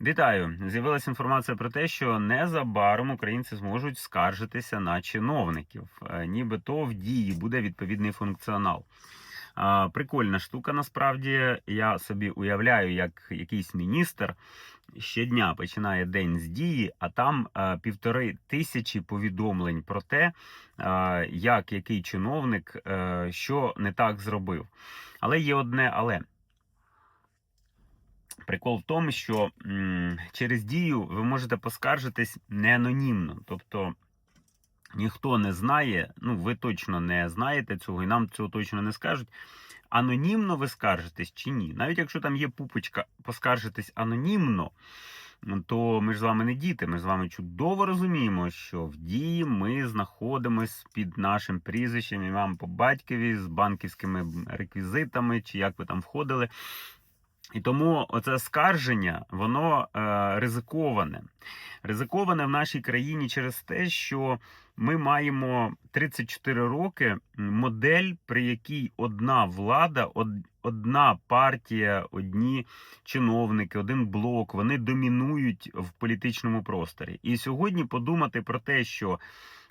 Вітаю! З'явилася інформація про те, що незабаром українці зможуть скаржитися на чиновників, Е, нібито в дії буде відповідний функціонал. Прикольна штука, насправді. Я собі уявляю, як якийсь міністр щодня починає день з дії, а там е, півтори тисячі повідомлень про те, е, як який чиновник е, що не так зробив. Але є одне але. Прикол в тому, що через дію ви можете поскаржитись не анонімно. Тобто ніхто не знає, ну ви точно не знаєте цього, і нам цього точно не скажуть. Анонімно ви скаржитесь чи ні? Навіть якщо там є пупочка поскаржитись анонімно, то ми ж з вами не діти. Ми з вами чудово розуміємо, що в дії ми знаходимось під нашим прізвищем і вам по батькові з банківськими реквізитами, чи як ви там входили. І тому оце скарження, воно е, ризиковане. Ризиковане в нашій країні через те, що ми маємо 34 роки модель, при якій одна влада, од- одна партія, одні чиновники, один блок, вони домінують в політичному просторі. І сьогодні подумати про те, що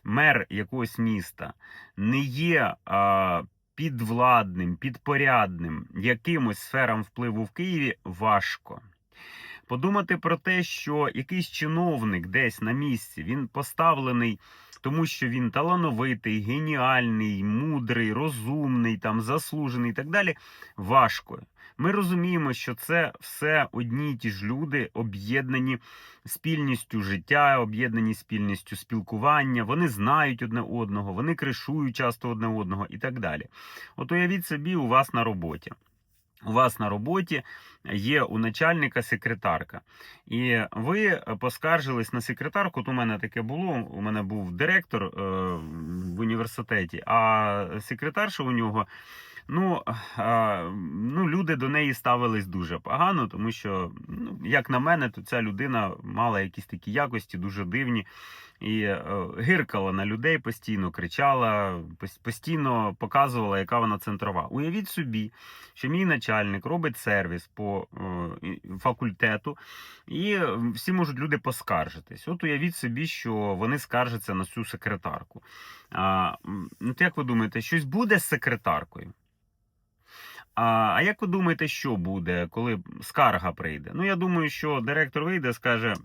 мер якогось міста не є. А, підвладним, підпорядним якимось сферам впливу в Києві важко. Подумати про те, що якийсь чиновник десь на місці він поставлений, тому що він талановитий, геніальний, мудрий, розумний, там заслужений і так далі. Важко. Ми розуміємо, що це все одні й ті ж люди, об'єднані спільністю життя, об'єднані спільністю спілкування. Вони знають одне одного, вони кришують часто одне одного і так далі. От уявіть собі, у вас на роботі. У вас на роботі є у начальника секретарка, і ви поскаржились на секретарку. От у мене таке було. У мене був директор е, в університеті, а секретарша у нього. Ну, а, ну, люди до неї ставились дуже погано, тому що, ну, як на мене, то ця людина мала якісь такі якості дуже дивні і е, гиркала на людей постійно, кричала, постійно показувала, яка вона центрова. Уявіть собі, що мій начальник робить сервіс по е, факультету, і всі можуть люди поскаржитись. От уявіть собі, що вони скаржаться на цю секретарку. А, ну, як ви думаєте, щось буде з секретаркою? А, як ви думаєте, що буде, коли скарга прийде? Ну, я думаю, що директор вийде, скаже.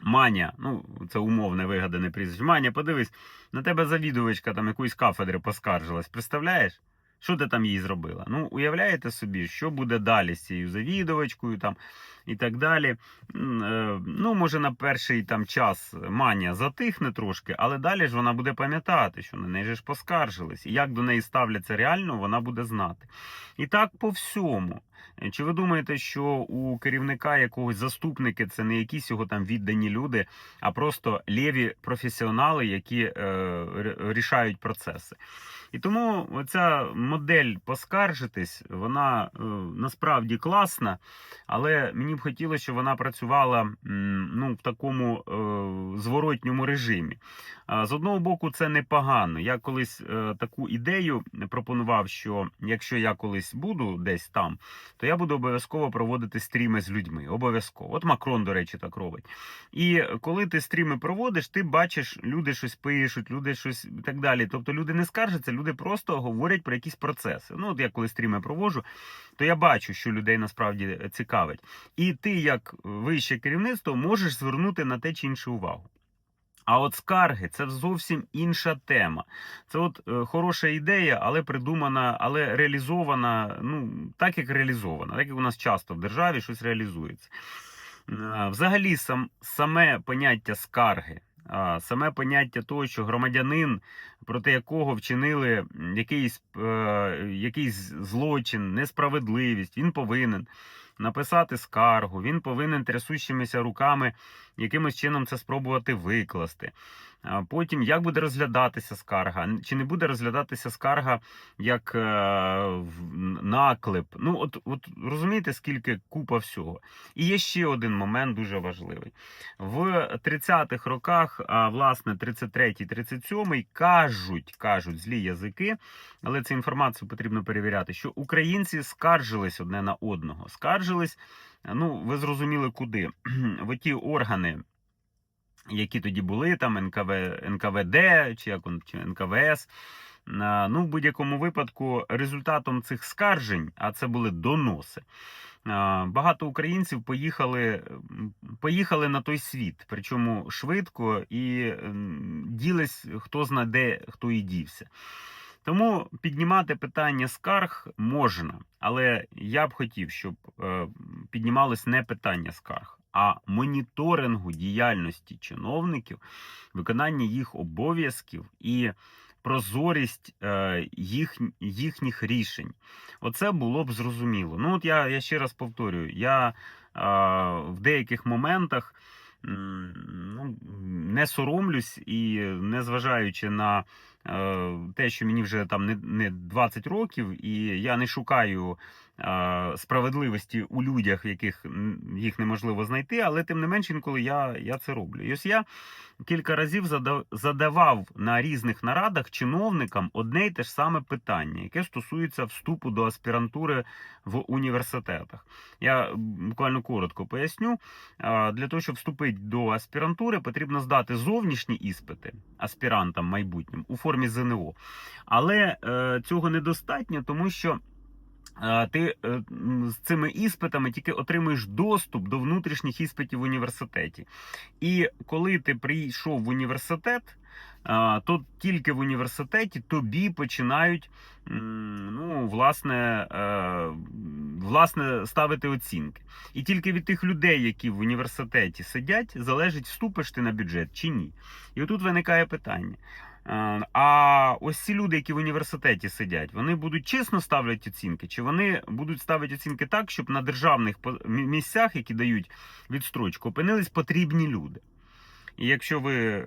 Маня, ну це умовне вигадане прізвище. Маня, подивись, на тебе завідувачка там якоїсь кафедри поскаржилась. Представляєш? Що ти там їй зробила? Ну, уявляєте собі, що буде далі з цією завідувачкою там і так далі. Е, Ну, може, на перший там час манія затихне трошки, але далі ж вона буде пам'ятати, що на неї ж поскаржились. І як до неї ставляться реально, вона буде знати. І так по всьому. Чи ви думаєте, що у керівника якогось заступники це не якісь його там віддані люди, а просто лєві професіонали, які е, рішають процеси? І тому оця модель поскаржитись, вона е, насправді класна, але мені б хотілося, щоб вона працювала ну, в такому е, зворотньому режимі. З одного боку, це непогано. Я колись е, таку ідею пропонував, що якщо я колись буду десь там, то я буду обов'язково проводити стріми з людьми. Обов'язково. От Макрон, до речі, так робить. І коли ти стріми проводиш, ти бачиш, люди щось пишуть, люди щось і так далі. Тобто люди не скаржаться, люди просто говорять про якісь процеси. Ну, от я коли стріми проводжу, то я бачу, що людей насправді цікавить. І ти, як вище керівництво, можеш звернути на те чи іншу увагу. А от скарги це зовсім інша тема. Це от е, хороша ідея, але придумана, але реалізована, ну так як реалізована, так як у нас часто в державі щось реалізується. Взагалі, сам, саме поняття скарги, саме поняття того, що громадянин, проти якого вчинили якийсь, е, якийсь злочин, несправедливість, він повинен написати скаргу, він повинен трясущимися руками якимось чином це спробувати викласти. Потім, як буде розглядатися скарга, чи не буде розглядатися скарга як е, наклеп. Ну, от, от розумієте, скільки купа всього. І є ще один момент дуже важливий. В 30-х роках, а власне 33-й, 37-й, кажуть, кажуть злі язики, але цю інформацію потрібно перевіряти, що українці скаржились одне на одного. Скаржились, ну, ви зрозуміли куди. В ті органи які тоді були, там НКВ, НКВД чи як чи НКВС. Ну, в будь-якому випадку, результатом цих скаржень, а це були доноси. Багато українців поїхали, поїхали на той світ, причому швидко і ділись хто зна де, хто і дівся. Тому піднімати питання скарг можна, але я б хотів, щоб е, піднімалось не питання скарг, а моніторингу діяльності чиновників, виконання їх обов'язків і прозорість е, їх, їхніх рішень. Оце було б зрозуміло. Ну, от я, я ще раз повторюю, я е, в деяких моментах. Ну, не соромлюсь і незважаючи на е, те, що мені вже там не, не 20 років, і я не шукаю е, справедливості у людях, яких їх неможливо знайти, але тим не менш інколи я, я це роблю. І ось я кілька разів задавав на різних нарадах чиновникам одне й те ж саме питання, яке стосується вступу до аспірантури в університетах. Я буквально коротко поясню. Для того, щоб вступити до аспірантури, потрібно здати зовнішні іспити аспірантам майбутнім у формі ЗНО. Але е, цього недостатньо, тому що. Ти е, з цими іспитами тільки отримуєш доступ до внутрішніх іспитів в університеті. І коли ти прийшов в університет, то тільки в університеті тобі починають ну, власне, е, власне ставити оцінки. І тільки від тих людей, які в університеті сидять, залежить, вступиш ти на бюджет чи ні. І отут виникає питання. Е, А ось ці люди, які в університеті сидять, вони будуть чесно ставити оцінки, чи вони будуть ставити оцінки так, щоб на державних місцях, які дають відстрочку, опинились потрібні люди. І якщо ви е,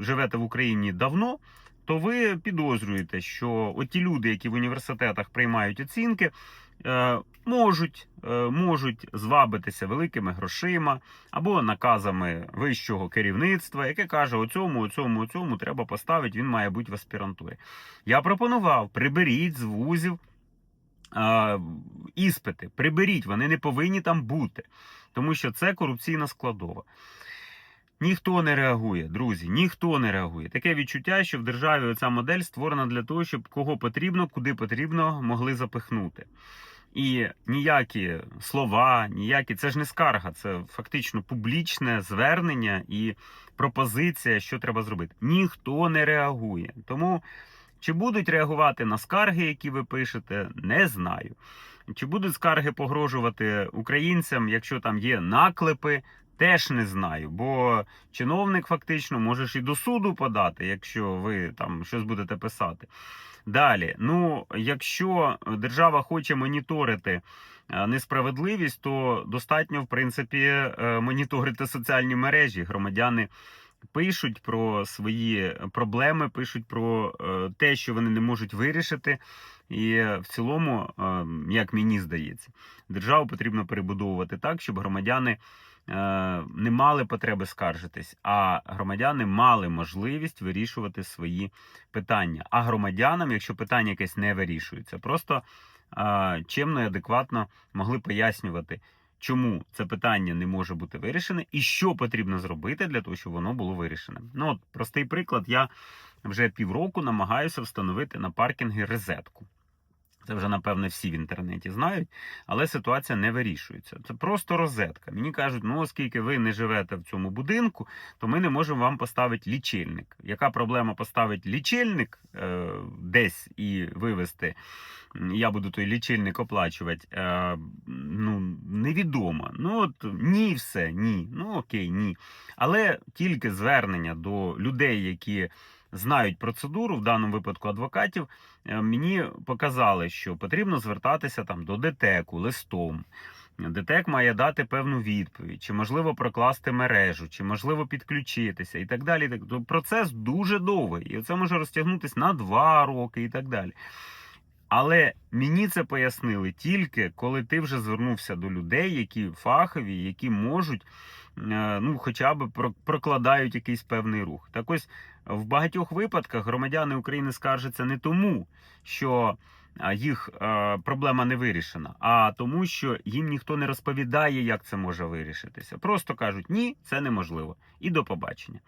живете в Україні давно, то ви підозрюєте, що оті люди, які в університетах приймають оцінки, можуть, е, можуть звабитися великими грошима або наказами вищого керівництва, яке каже: оцьому, оцьому, оцьому треба поставити, він має бути в аспірантурі. Я пропонував: приберіть з вузів. е, Іспити, приберіть, вони не повинні там бути, тому що це корупційна складова. Ніхто не реагує, друзі, ніхто не реагує. Таке відчуття, що в державі оця модель створена для того, щоб кого потрібно, куди потрібно, могли запихнути. І ніякі слова, ніякі це ж не скарга, це фактично публічне звернення і пропозиція, що треба зробити. Ніхто не реагує. Тому чи будуть реагувати на скарги, які ви пишете, не знаю. Чи будуть скарги погрожувати українцям, якщо там є наклепи, теж не знаю. Бо чиновник фактично можеш і до суду подати, якщо ви там щось будете писати. Далі, ну якщо держава хоче моніторити е, несправедливість, то достатньо, в принципі, е, моніторити соціальні мережі. Громадяни пишуть про свої проблеми, пишуть про е, те, що вони не можуть вирішити. І в цілому, е, як мені здається, державу потрібно перебудовувати так, щоб громадяни не мали потреби скаржитись, а громадяни мали можливість вирішувати свої питання. А громадянам, якщо питання якесь не вирішується, просто е, чемно і адекватно могли пояснювати, чому це питання не може бути вирішене, і що потрібно зробити для того, щоб воно було вирішене. Ну, от простий приклад, я вже півроку намагаюся встановити на паркінги розетку. Це вже, напевне, всі в інтернеті знають, але ситуація не вирішується. Це просто розетка. Мені кажуть, ну оскільки ви не живете в цьому будинку, то ми не можемо вам поставити лічильник. Яка проблема поставити лічильник е, десь і вивезти? Я буду той лічильник оплачувати. Е, ну, невідомо. Ну от ні, все, ні. Ну окей, ні. Але тільки звернення до людей, які знають процедуру, в даному випадку адвокатів, е, мені показали, що потрібно звертатися там до ДТЕКу листом. ДТЕК має дати певну відповідь, чи можливо прокласти мережу, чи можливо підключитися і так далі. Процес дуже довгий, і це може розтягнутися на два роки і так далі. Але мені це пояснили тільки коли ти вже звернувся до людей, які фахові, які можуть, е, ну, хоча б про- прокладають якийсь певний рух. Так ось в багатьох випадках громадяни України скаржаться не тому, що їх е, проблема не вирішена, а тому, що їм ніхто не розповідає, як це може вирішитися. Просто кажуть, ні, це неможливо. І до побачення.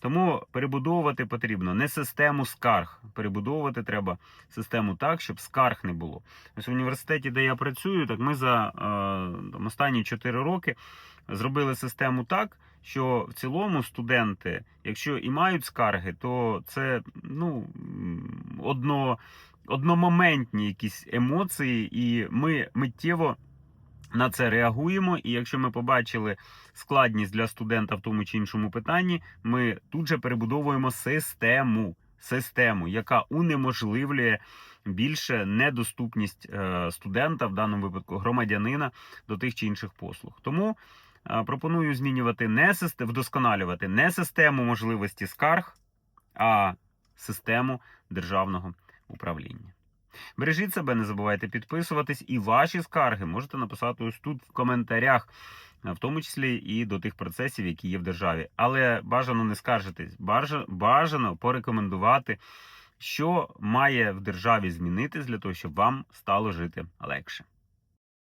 Тому перебудовувати потрібно не систему скарг. Перебудовувати треба систему так, щоб скарг не було. Ось в університеті, де я працюю, так ми за е, останні 4 роки зробили систему так, що в цілому студенти, якщо і мають скарги, то це ну, одно, одномоментні якісь емоції, і ми миттєво. На це реагуємо, і якщо ми побачили складність для студента в тому чи іншому питанні, ми тут же перебудовуємо систему, систему, яка унеможливлює більше недоступність е, студента, в даному випадку громадянина, до тих чи інших послуг. Тому е, пропоную змінювати не систему, вдосконалювати не систему можливості скарг, а систему державного управління. Бережіть себе, не забувайте підписуватись, і ваші скарги можете написати ось тут в коментарях, е, в тому числі і до тих процесів, які є в державі. Але бажано не скаржитись, бажано порекомендувати, що має в державі змінитись для того, щоб вам стало жити легше.